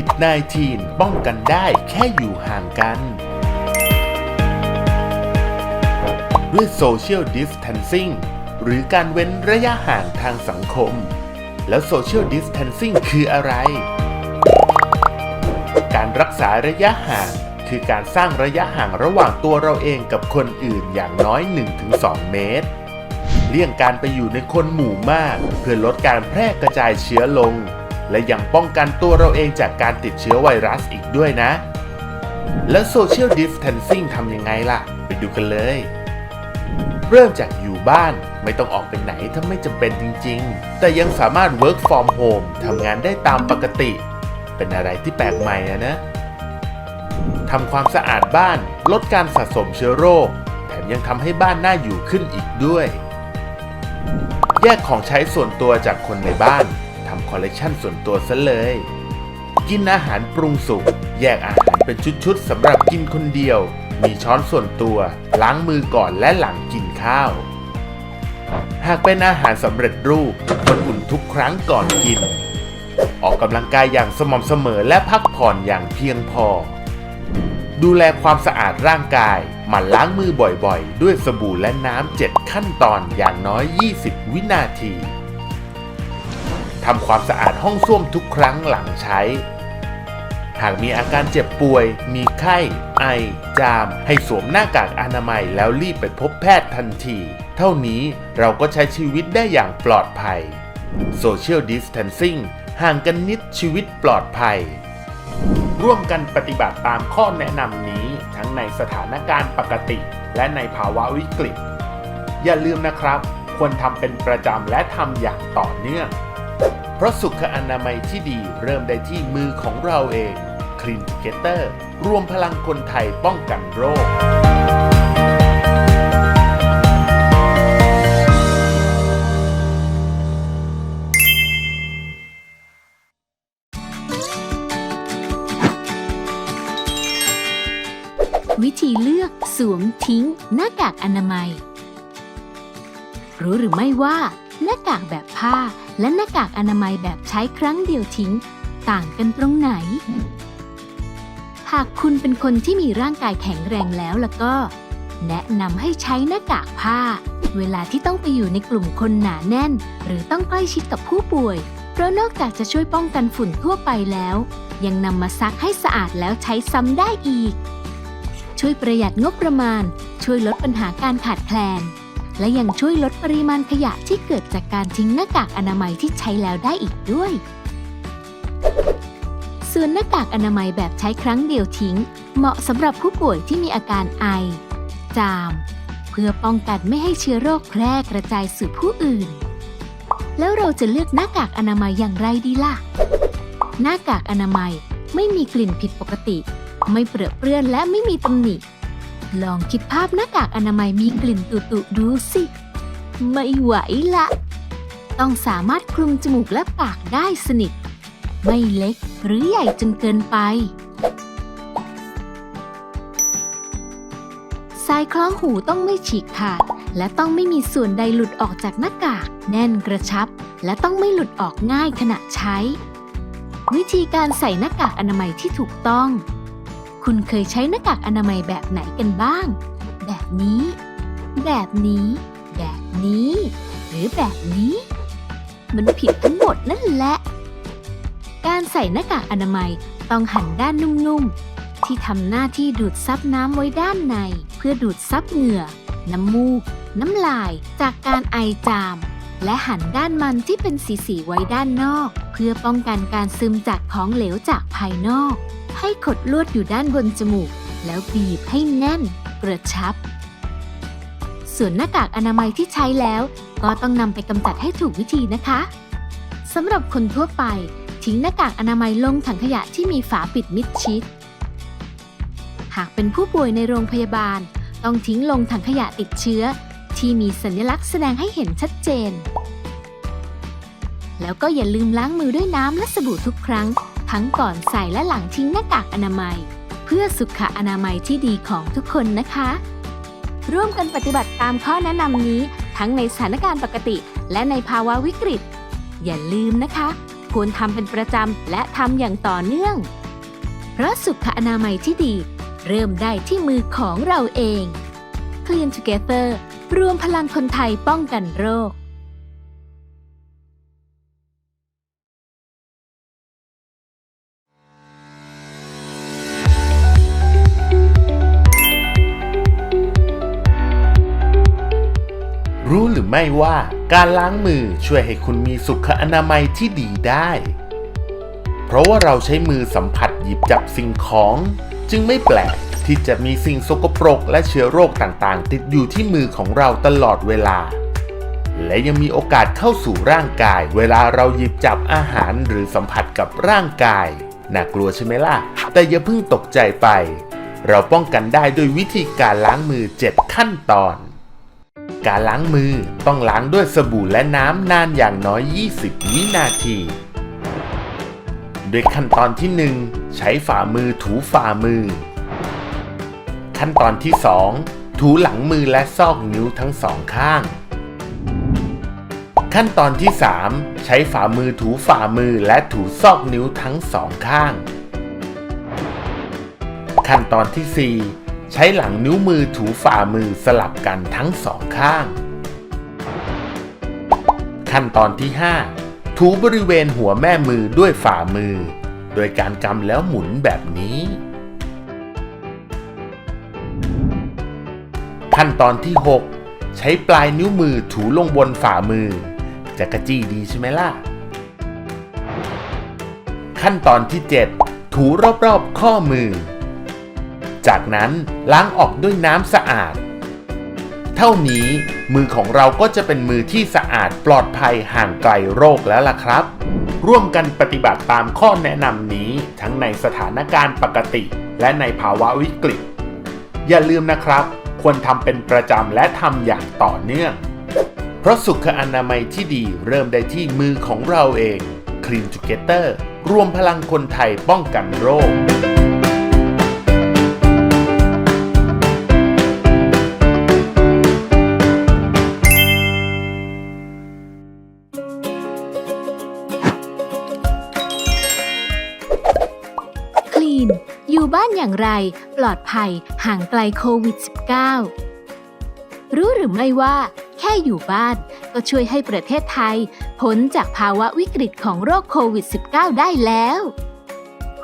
ิด -19 ป้องกันได้แค่อยู่ห่างกัน ด้วย Social Distancing หรือการเว้นระยะห่างทางสังคม แล้ว Social Distancing คืออะไร การรักษาระยะห่าง คือการสร้างระยะห่างระหว่างตัวเราเองกับคนอื่นอย่างน้อย 1-2 เมตรเลี่ยงการไปอยู่ในคนหมู่มาก เพื่อลดการแพร่กระจายเชื้อลง และยังป้องกันตัวเราเองจากการติดเชื้อไวรัสอีกด้วยนะ แล้ว Social Distancing ทำยังไงล่ะ ไปดูกันเลย เริ่มจากอยู่บ้านไม่ต้องออกไปไหนถ้าไม่จำเป็นจริง ๆ แต่ยังสามารถ work from home ทำงานได้ตามปกติ เป็นอะไรที่แปลกใหม่อะนะทำความสะอาดบ้านลดการสะสมเชื้อโรค แถมยังทำให้บ้านน่าอยู่ขึ้นอีกด้วย แยกของใช้ส่วนตัวจากคนในบ้าน คอลเลกชันส่วนตัวซะเลย กินอาหารปรุงสุก แยกอาหารเป็นชุดๆสำหรับกินคนเดียว มีช้อนส่วนตัว ล้างมือก่อนและหลังกินข้าว หากเป็นอาหารสำเร็จรูปควรอุ่นทุกครั้งก่อนกิน ออกกำลังกายอย่างสม่ำเสมอและพักผ่อนอย่างเพียงพอ ดูแลความสะอาดร่างกายหมั่นล้างมือบ่อยๆ ด้วยสบู่และน้ำเจ็ดขั้นตอนอย่างน้อย 20 วินาที ทำความสะอาดห้องส้วมทุกครั้งหลังใช้ หากมีอาการเจ็บป่วย มีไข้ ไอ จาม ให้สวมหน้ากากอนามัยแล้วรีบไปพบแพทย์ทันที เท่านี้เราก็ใช้ชีวิตได้อย่างปลอดภัย Social Distancing ห่างกันนิดชีวิตปลอดภัย ร่วมกันปฏิบัติตามข้อแนะนำนี้ทั้งในสถานการณ์ปกติ และในภาวะวิกฤต อย่าลืมนะครับ ควรทำเป็นประจำและทำอย่างต่อเนื่อง เพราะสุขอนามัยที่ดีเริ่มได้ที่มือของเราเอง Clean Together รวมพลังคนไทยป้องกันโรควิธีเลือกสวมทิ้ง หน้ากากอนามัย รู้หรือไม่ว่า หน้ากากแบบผ้า และหน้ากากอนามัยแบบใช้ครั้งเดียวทิ้ง ต่างกันตรงไหน หากคุณเป็นคนที่มีร่างกายแข็งแรงแล้วแล้วก็ แนะนำให้ใช้หน้ากากผ้า เวลาที่ต้องไปอยู่ในกลุ่มคนหนาแน่น หรือต้องใกล้ชิดกับผู้ป่วย เพราะนอกจากจะช่วยป้องกันฝุ่นทั่วไปแล้ว ยังนำมาซักให้สะอาดแล้วใช้ซ้ำได้อีก ช่วยประหยัดงบประมาณ ช่วยลดปัญหาการขาดแคลน และยังช่วยลดปริมาณขยะที่เกิดจากการทิ้งหน้ากากอนามัยที่ใช้แล้วได้อีกด้วย ส่วนหน้ากากอนามัยแบบใช้ครั้งเดียวทิ้ง เหมาะสำหรับผู้ป่วยที่มีอาการไอ จาม เพื่อป้องกันไม่ให้เชื้อโรคแพร่กระจายสู่ผู้อื่น แล้วเราจะเลือกหน้ากากอนามัยอย่างไรดีล่ะ หน้ากากอนามัยไม่มีกลิ่นผิดปกติ ไม่เปรอะเปื้อนและไม่มีตำหนิ ลองคิดภาพหน้ากากอนามัยมีกลิ่นตุตุดูสิ ไม่ไหวละ ต้องสามารถคลุมจมูกและปากได้สนิท ไม่เล็กหรือใหญ่จนเกินไปสายคล้องหูต้องไม่ฉีกขาด และต้องไม่มีส่วนใดหลุดออกจากหน้ากาก แน่นกระชับ และต้องไม่หลุดออกง่ายขณะใช้ วิธีการใส่หน้ากากอนามัยที่ถูกต้อง คุณเคยใช้หน้ากากอนามัยแบบไหนกันบ้าง แบบนี้ แบบนี้ แบบนี้ หรือแบบนี้ มันผิดทั้งหมดนั่นแหละ การใส่หน้ากากอนามัยต้องหันด้านนุ่มๆ ที่ทำหน้าที่ดูดซับน้ำไว้ด้านใน เพื่อดูดซับเหงื่อ น้ำมูก น้ำลายจากการไอจาม และหันด้านมันที่เป็นสีๆไว้ด้านนอก เพื่อป้องกันการซึมจากของเหลวจากภายนอก ให้ขดลวดอยู่ด้านบนจมูก แล้วบีบให้แน่น กระชับ ส่วนหน้ากากอนามัยที่ใช้แล้ว ก็ต้องนำไปกำจัดให้ถูกวิธีนะคะสำหรับคนทั่วไป ทิ้งหน้ากากอนามัยลงถังขยะที่มีฝาปิดมิดชิด หากเป็นผู้ป่วยในโรงพยาบาล ต้องทิ้งลงถังขยะติดเชื้อ ที่มีสัญลักษณ์แสดงให้เห็นชัดเจน แล้วก็อย่าลืมล้างมือด้วยน้ำและสบู่ทุกครั้ง ทั้งก่อนใส่และหลังทิ้งหน้ากากอนามัย เพื่อสุขอนามัยที่ดีของทุกคนนะคะ ร่วมกันปฏิบัติตามข้อแนะนำนี้ ทั้งในสถานการณ์ปกติ และในภาวะวิกฤต อย่าลืมนะคะ ควรทำเป็นประจำและทำอย่างต่อเนื่อง เพราะสุขอนามัยที่ดี เริ่มได้ที่มือของเราเอง Clean Together รวมพลังคนไทยป้องกันโรค รู้หรือไม่ว่าการล้างมือช่วยให้คุณมีสุขอนามัยที่ดีได้ เพราะว่าเราใช้มือสัมผัสหยิบจับสิ่งของ จึงไม่แปลกที่จะมีสิ่งสกปรกและเชื้อโรคต่างๆ ติดอยู่ที่มือของเราตลอดเวลา และยังมีโอกาสเข้าสู่ร่างกาย เวลาเราหยิบจับอาหารหรือสัมผัสกับร่างกายน่ากลัวใช่ไหมล่ะ แต่อย่าเพิ่งตกใจไป เราป้องกันได้ด้วยวิธีการล้างมือ 7 ขั้นตอน การล้างมือต้องล้างด้วยสบู่และน้ำนานอย่างน้อย 20 วินาที โดยขั้นตอนที่ 1 ใช้ฝ่ามือถูฝ่ามือ ขั้นตอนที่ 2 ถูหลังมือและซอกนิ้วทั้งสองข้าง ขั้นตอนที่ 3 ใช้ฝ่ามือถูฝ่ามือและถูซอกนิ้วทั้งสองข้าง ขั้นตอนที่ 4 ใช้หลังนิ้วมือถูฝ่ามือสลับกันทั้งสองข้าง ขั้นตอนที่ 5 ถูบริเวณหัวแม่มือด้วยฝ่ามือ โดยการกำแล้วหมุนแบบนี้ ขั้นตอนที่ 6 ใช้ปลายนิ้วมือถูลงบนฝ่ามือ จะกระจี้ดีใช่ไหมล่ะ ขั้นตอนที่ 7 ถูรอบๆข้อมือ จากนั้นล้างออกด้วยน้ำสะอาด เท่านี้มือของเราก็จะเป็นมือที่สะอาดปลอดภัยห่างไกลโรคแล้วล่ะครับ ร่วมกันปฏิบัติตามข้อแนะนำนี้ทั้งในสถานการณ์ปกติ และในภาวะวิกฤต อย่าลืมนะครับ ควรทำเป็นประจำและทำอย่างต่อเนื่อง เพราะสุขอนามัยที่ดีเริ่มได้ที่มือของเราเอง Clean Together รวมพลังคนไทยป้องกันโรคค อยู่บ้านอย่างไร ปลอดภัยห่างไกลโควิด -19 รู้หรือไม่ว่า แค่อยู่บ้าน ก็ช่วยให้ประเทศไทยพ้นจากภาวะวิกฤตของโรคโควิด -19 ได้แล้ว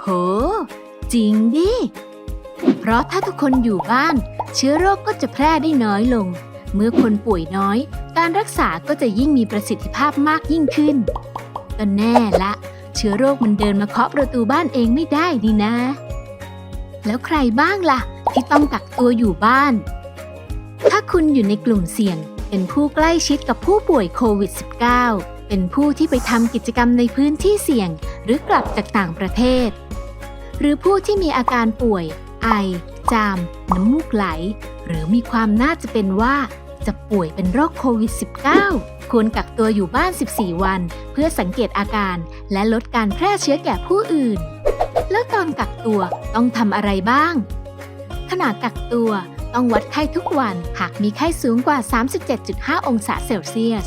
โห จริงดิ เพราะถ้าทุกคนอยู่บ้าน เชื้อโรคก็จะแพร่ได้น้อยลง เมื่อคนป่วยน้อย การรักษาก็จะยิ่งมีประสิทธิภาพมากยิ่งขึ้นก็แน่ละเชื้อโรคมันเดินมาเคาะประตูบ้านเองไม่ได้นี่นะ แล้วใครบ้างล่ะ ที่ต้องกักตัวอยู่บ้าน ถ้าคุณอยู่ในกลุ่มเสี่ยง เป็นผู้ใกล้ชิดกับผู้ป่วยโควิด -19 เป็นผู้ที่ไปทำกิจกรรมในพื้นที่เสี่ยง หรือกลับจากต่างประเทศ หรือผู้ที่มีอาการป่วย ไอ จาม น้ำมูกไหล หรือมีความน่าจะเป็นว่าจะป่วยเป็นโรคโควิด -19 ควรกักตัวอยู่บ้าน 14 วัน เพื่อสังเกตอาการและลดการแพร่เชื้อแก่ผู้อื่น แล้วตอนกักตัวต้องทำอะไรบ้าง ขณะกักตัวต้องวัดไข้ทุกวันหากมีไข้สูงกว่า 37.5 องศาเซลเซียส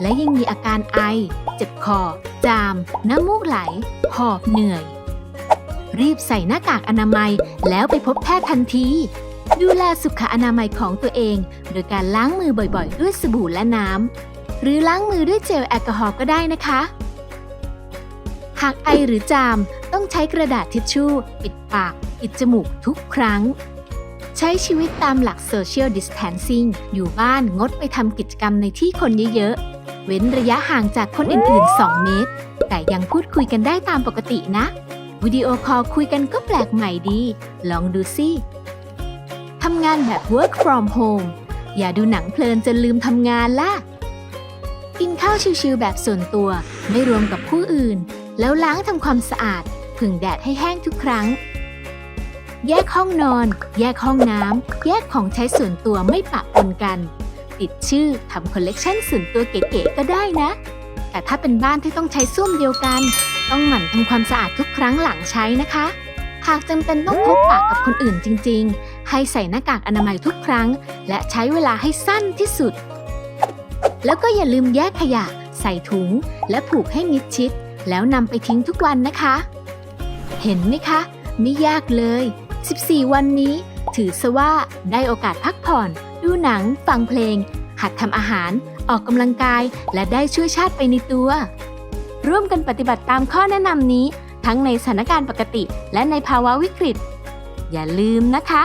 และยังมีอาการไอ เจ็บคอ จาม น้ำมูกไหล หอบเหนื่อย รีบใส่หน้ากากอนามัยแล้วไปพบแพทย์ทันที ดูแลสุขอนามัยของตัวเอง โดยการล้างมือบ่อยๆ ด้วยสบู่และน้ำหรือล้างมือด้วยเจลแอลกอฮอล์ก็ได้นะคะ หากไอหรือจามต้องใช้กระดาษทิชชู่ ปิดปาก ปิดจมูกทุกครั้ง ใช้ชีวิตตามหลัก Social Distancing อยู่บ้านงดไปทำกิจกรรมในที่คนเยอะๆ เว้นระยะห่างจากคนอื่นๆ 2 เมตร แต่ยังพูดคุยกันได้ตามปกตินะ วิดีโอคอลคุยกันก็แปลกใหม่ดี ลองดูสิทำงานแบบ work from home อย่าดูหนังเพลินจนลืมทำงานล่ะ กินข้าวชิวๆแบบส่วนตัว ไม่รวมกับผู้อื่น แล้วล้างทำความสะอาด ผึ่งแดดให้แห้งทุกครั้ง แยกห้องนอน แยกห้องน้ำ แยกของใช้ส่วนตัวไม่ปะปนกัน ติดชื่อทำคอลเลกชันส่วนตัวเก๋ๆก็ได้นะ แต่ถ้าเป็นบ้านที่ต้องใช้ส้วมเดียวกัน ต้องหมั่นทำความสะอาดทุกครั้งหลังใช้นะคะ หากจำเป็นต้องพบปะกับคนอื่นจริง ๆ ให้ใส่หน้ากากอนามัยทุกครั้ง และใช้เวลาให้สั้นที่สุด แล้วก็อย่าลืมแยกขยะ ใส่ถุง และผูกให้มิดชิด แล้วนำไปทิ้งทุกวันนะคะ เห็นไหมคะ ไม่ยากเลย 14 วันนี้ ถือซะว่าได้โอกาสพักผ่อน ดูหนัง ฟังเพลง หัดทำอาหาร ออกกำลังกาย และได้ช่วยชาติไปในตัว ร่วมกันปฏิบัติตามข้อแนะนำนี้ ทั้งในสถานการณ์ปกติและในภาวะวิกฤต อย่าลืมนะคะ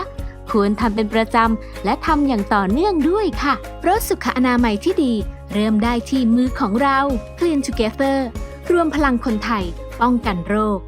ควรทำเป็นประจำ และทำอย่างต่อเนื่องด้วยค่ะ เพราะสุขอนามัยที่ดี เริ่มได้ที่มือของเรา Clean Together รวมพลังคนไทยป้องกันโรค